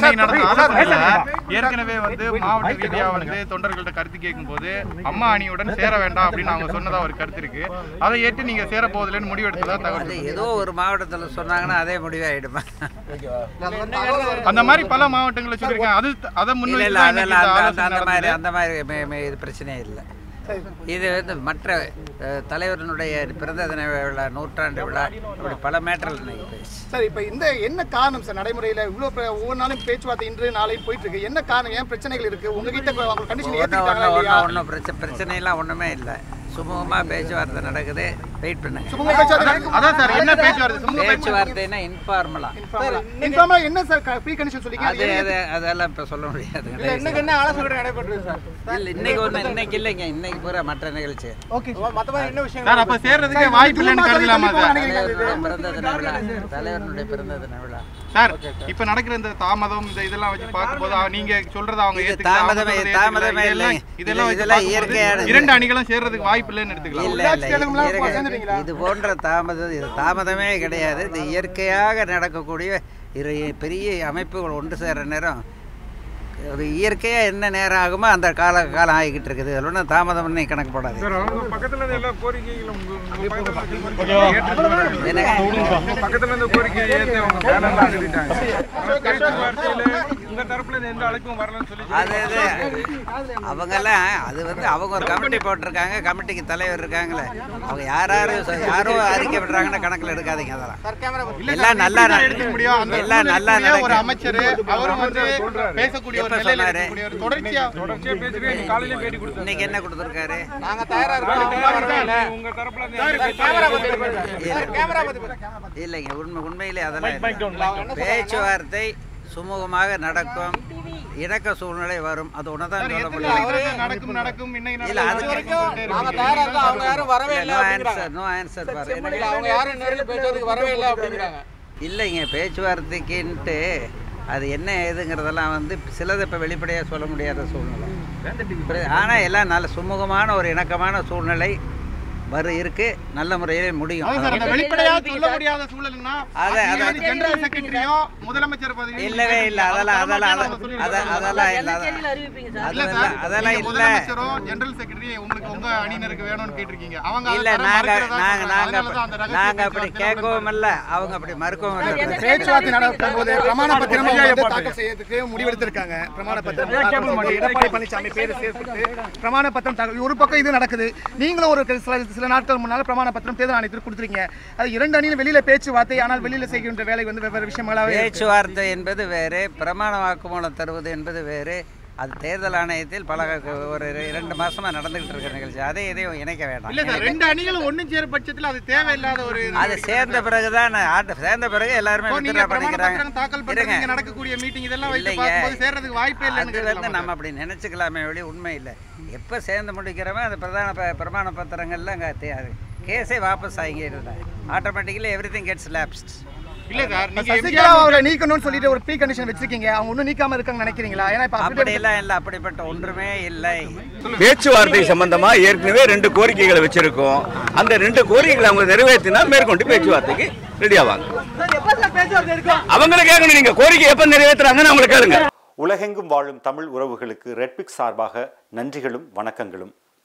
இன்னைக்கு நடந்த ஆலோசனையில ஏற்கனவே வந்து மாவட்ட ரீதியா வந்து தொண்டர்கள்ட்ட கருத்து கேட்கும் போது அம்மா அணியுடன் சேர வேண்டாம் அப்படின்னு அவங்க சொன்னதா ஒரு கருத்து இருக்கு. அதை ஏற்று நீங்க சேர போவதில்லைன்னு முடிவெடுத்ததா தகவல் ஏதோ ஒரு மாவட்டத்தில் சொன்னாங்கன்னா அதே முடிவாயிடுமா? அந்த மாதிரி பல மாவட்டங்களில் சொல்லியிருக்காங்க. அது அதை இந்த அந்த மாதிரி. அந்த இது பிரச்சனையே இல்லை. இது வந்து மற்ற தலைவரினுடைய பிறந்த தின விழா நூற்றாண்டு விழா இப்படி பல மேட்டரில் பேசி சார் இப்போ இந்த என்ன காரணம் சார் நடைமுறையில்? இவ்வளோ ஒவ்வொரு நாளும் பேச்சுவார்த்தை இன்று நாளையும் போயிட்டு இருக்கு என்ன காரணம்? ஏன் பிரச்சனைகள் இருக்கு? உங்ககிட்ட கண்டிஷன் ஒன்றும் பிரச்சனை பிரச்சனையெல்லாம் ஒன்றுமே இல்லை. சுமூகமாக பேச்சுவார்த்தை நடக்குது. வெயிட் பண்ணுங்க. அதான் சார் என்ன பேச்சுவார்த்தை சும்மா பேச்சுவார்த்தைன்னா இன்ஃபார்மலா இன்ஃபார்மா என்ன சார் ப்ரீ கண்டிஷன் சொல்லிங்க அது அது அதெல்லாம் இப்போ சொல்ல முடியாதுங்க இன்னைக்கு என்ன ஆலோசனை நடைபெற்றது சார்? இல்லை இன்னைக்கு ஒன்று இன்னைக்கு இல்லைங்க. இன்னைக்கு பூரா மற்ற நிகழ்ச்சி. ஓகே மற்றபடி என்ன விஷயம் சார் அப்ப சேர்றதுக்கே வாய்ப்பு இல்லைன்னு கருதலாமா சார்? பிறந்த தின விழா தலைவருடைய பிறந்த தின விழா சார். இப்ப நடக்கிற இந்த தாமதம் இந்த இதெல்லாம் வச்சு பார்க்கும்போது நீங்க சொல்றத அவங்க அவங்க தாமதமே-. இல்லை. இதெல்லாம் இதெல்லாம் இயற்கையானது. இரண்டு அணிகளும் சேர்றதுக்கு வாய்ப்பு இல்லைன்னு எடுத்துக்கலாம். இல்ல இது போன்ற தாமதம் இது தாமதமே கிடையாது. இது இயற்கையாக நடக்கக்கூடிய இரு பெரிய அமைப்புகள் ஒன்று சேர்ற நேரம். ஒரு இயற்கையாக என்ன நேரம் ஆகுமோ அந்த கால காலம் ஆகிக்கிட்டு இருக்குது. அதில் ஒன்றும் தாமதம் பண்ணி கணக்கு போடாது. பக்கத்துல இருந்து எல்லா கோரிக்கைகளும் உங்க ஏத்தி அவங்க தரப்புல எந்த அழைப்பும் வரலன்னு சொல்லி அது அது. வந்து அவங்க ஒரு கமிட்டி போட்டிருக்காங்க கமிட்டிக்கு தலைவர் இருக்காங்களே. அவங்க யார் யார் சொ- யாரோ அறிக்கை விடுறாங்கன்னு கணக்கில் எடுக்காதீங்க அதெல்லாம். எல்லாம் நல்லா எல்லாம் நல்லா ஒரு. அமைச்சர் அவரும் வந்து பேசக்கூடிய ஒரு நிலையில சொன்னாரு? இருக்கக்கூடிய ஒரு தொடர்ச்சியா தொடர்ச்சியா பேசிட்டு நீங்க காலையில பேட்டி கொடுத்தாங்க இன்னைக்கு என்ன கொடுத்துருக்காரு? உங்க தரப்புல இருந்து இல்லைங்க உண்மை உண்மையிலே அதெல்லாம். பேச்சுவார்த்தை சுமூகமாக நடக்கும். இணக்க சூழ்நிலை வரும். அது ஒன்று தான் சொல்ல முடியும். நடக்கும் நடக்கும் இன்னைக்கு இல்ல, அது நடக்கும் நாங்க தயாரா இருக்கோம் அவங்க யாரும் வரவே இல்லை நோ அப்படிங்கிறாங்க. ஆன்சர் நோ ஆன்சர் பாரு. இல்ல, அவங்க யாரும் நேரில் பேசுறதுக்கு வரவே இல்லை அப்படிங்கிறாங்க. இல்லைங்க பேச்சுவார்த்தைக்குன்ட்டு அது என்ன ஏதுங்கிறதெல்லாம் வந்து சிலதை இப்போ வெளிப்படையாக சொல்ல முடியாத சூழ்நிலை. ஆனால் எல்லாம் நல்ல சுமூகமான ஒரு இணக்கமான சூழ்நிலை. வரு இருக்கு. நல்ல முறையிலே முடியும். அதான் சார், அந்த வெளிப்படையா சொல்ல முடியாத சூழல்னா அத- அத- ஜெனரல் செக்ரட்டரியோ முதலமைச்சர் பதவி இல்லவே இல்லை. அதெல்லாம் அதெல்லாம் அதெல்லாம் அத- அதெல்லாம் இல்லை. அத- இல்ல அதெல்லாம் இல்லை. ஜெனரல் செக்ரட்டரி உங்களுக்கு உங்க அணியினருக்கு வேணும்னு கேட்டிருக்கீங்க. அவங்க இல்லை நாங்க நாங்க. நாங்க நாங்க அப்படி கேட்கவும் இல்லை. அவங்க அப்படி மறுக்கவும் இல்லை. பேச்சுவார்த்தை நடக்கும் போது பிரமாண பத்திரம் தாக்கல் செய்யறதுக்கு முடிவெடுத்திருக்காங்க. பிரமாண பத்திரம் எடப்பாடி பழனிசாமி பேர் சேர்த்து பிரமாண பத்திரம் ஒரு பக்கம் இது நடக்குது. நீங்களும் ஒரு சில நாட்கள் முன்னால் பிரமாண பத்திரம் தேர்தல் ஆணையத்திற்கு கொடுத்துருக்கீங்க. அது இரண்டு அணியில் வெளியில் பேச்சுவார்த்தை ஆனால் வெளியில செய்கின்ற வேலை வந்து வெவ்வேறு விஷயங்களாக பேச்சுவார்த்தை என்பது வேறு பிரமாண வாக்குமூலம் தருவது என்பது வேறு. அது தேர்தல் ஆணையத்தில் பல ஒரு இரண்டு மாசமா நடந்துகிட்டு இருக்கிற நிகழ்ச்சி. அதை இதையும் இணைக்க வேண்டாம். இல்ல சார் ரெண்டு அணிகளும் ஒண்ணும் சேர பட்சத்துல அது தேவையில்லாத ஒரு அது சேர்ந்த பிறகுதான் சேர்ந்த பிறகு எல்லாருமே வித்ட்ரா பண்ணிக்கிறாங்க. தாக்கல். இங்க நடக்கக்கூடிய மீட்டிங் இதெல்லாம் வைத்து. பார்க்கும்போது சேர்றதுக்கு வாய்ப்பே இல்லைன்னு நம்ம அப்படி நினைச்சுக்கலாமே வழி உண்மை இல்லை. எப்போ சேர்ந்து முடிக்கிறோமோ அந்த பிரதான பிரமாண பத்திரங்கள்லாம் கேஸே வாபஸ் ஆகிடுது. Automatically every thing gets lapsed இல்ல சார் நீங்க சசிகலா அவரை நீக்கணும்னு சொல்லிட்டு ஒரு ப்ரீ கண்டிஷன் வச்சிருக்கீங்க. அவங்க நீக்காம இருக்காங்கன்னு நினைக்கிறீங்களா? ஏன்னா இப்ப அப்படியெல்லாம் இல்லை அப்படிப்பட்ட ஒன்றுமே இல்லை. பேச்சுவார்த்தை சம்பந்தமா ஏற்கனவே ரெண்டு கோரிக்கைகளை வச்சிருக்கோம். அந்த ரெண்டு கோரிக்கைகளை அவங்க நிறைவேற்றினா மேற்கொண்டு பேச்சுவார்த்தைக்கு ரெடி ஆவாங்க. அவங்கள கேட்கணும் நீங்க கோரிக்கை எப்ப நிறைவேற்றுறாங்கன்னு அவங்களை கேளுங்க. உலகெங்கும் வாழும் தமிழ் உறவுகளுக்கு ரெட்பிக்ஸ் சார்பாக நன்றிகளும் வணக்கங்களும்.